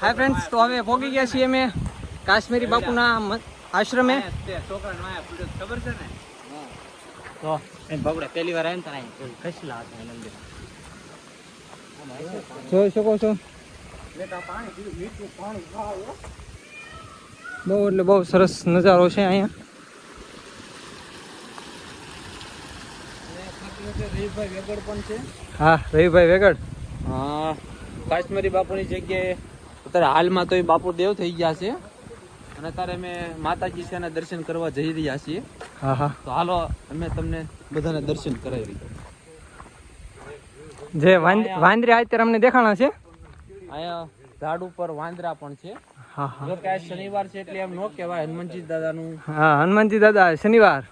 Hi friends તો હવે પહોંચી ગયા છીએ અમે કાશ્મીરી બાપુના આશ્રમે. ખબર છે ને? તો બગડે પહેલી વાર આવ્યા ને ખસલા હતા મંદિર જોઈ શકો છો. બહુ એટલે બહુ સરસ નજારો છે અહીંયા. રવિભાઈ વેગડ પણ છે. હા રવિભાઈ વેગડ. હા. કાશ્મીરી બાપુની જગ્યાએ અત્યારે હાલમાં તો એ બાપુ દેવ થઈ ગયા છે. અને અત્યારે અમે માતાજી છે એના દર્શન કરવા જઈ રહ્યા છીએ. હા હા. તો હાલો અમે તમને બધાને દર્શન કરાવી રહ્યા જે વાંદ- વાંદરા અત્યારે અમને દેખાણા છે? અહીંયા ઝાડ ઉપર વાંદરા પણ છે. હા હા. જો કે આ શનિવાર છે એટલે એમ ન કહેવાય હનુમાનજી દાદાનું. હા હનુમાનજી દાદા શનિવાર.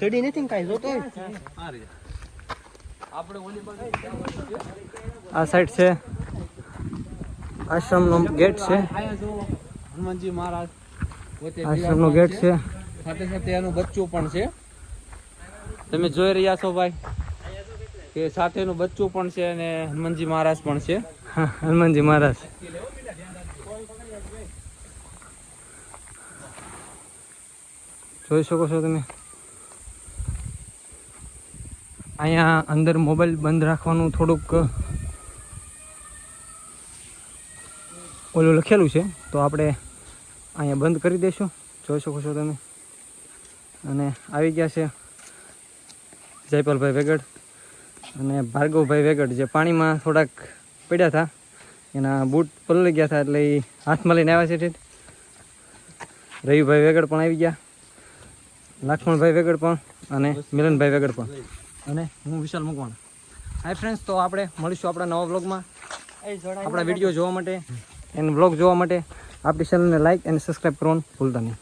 સડી નથી કાંઈ જોતો આ આપણે ઓલી આ સાઈડ છે. આશ્રમનો ગેટ છે. હનુમાનજી મહારાજ પોતે આશ્રમનો ગેટ છે. સાથે સાથે એનું બચ્ચું પણ છે. તમે જોઈ રહ્યા છો ભાઈ કે સાથે એનું બચ્ચું પણ છે અને હનુમાનજી મહારાજ પણ છે. હનુમાનજી મહારાજ. જોઈ શકો છો તમે. અહીંયા અંદર મોબાઈલ બંધ રાખવાનું થોડુંક ઓલું લખેલું છે, તો આપણે અહીંયા બંધ કરી દઈશું જોઈ શકો છો તમે. અને આવી ગયા છે જયપાલભાઈ વેગડ અને ભાર્ગવભાઈ વેગડ જે પાણીમાં થોડાક પડ્યા હતા. એના બૂટ પલળી ગયા હતા એટલે એ હાથમાં લઈને આવ્યા છે રવિભાઈ વેગડ પણ આવી ગયા. લક્ષ્મણભાઈ વેગડ પણ અને મિલનભાઈ વેગડ પણ. અને હું વિશાલ મુકવાણા. હાય ફ્રેન્ડ્સ તો આપણે મળીશું આપણા નવા બ્લોગમાં આપણા વીડિયો જોવા માટે એન્ડ બ્લોગ જોવા માટે આપણી ચેનલને લાઇક અને સબસ્ક્રાઈબ કરવાનું ભૂલતા નહીં.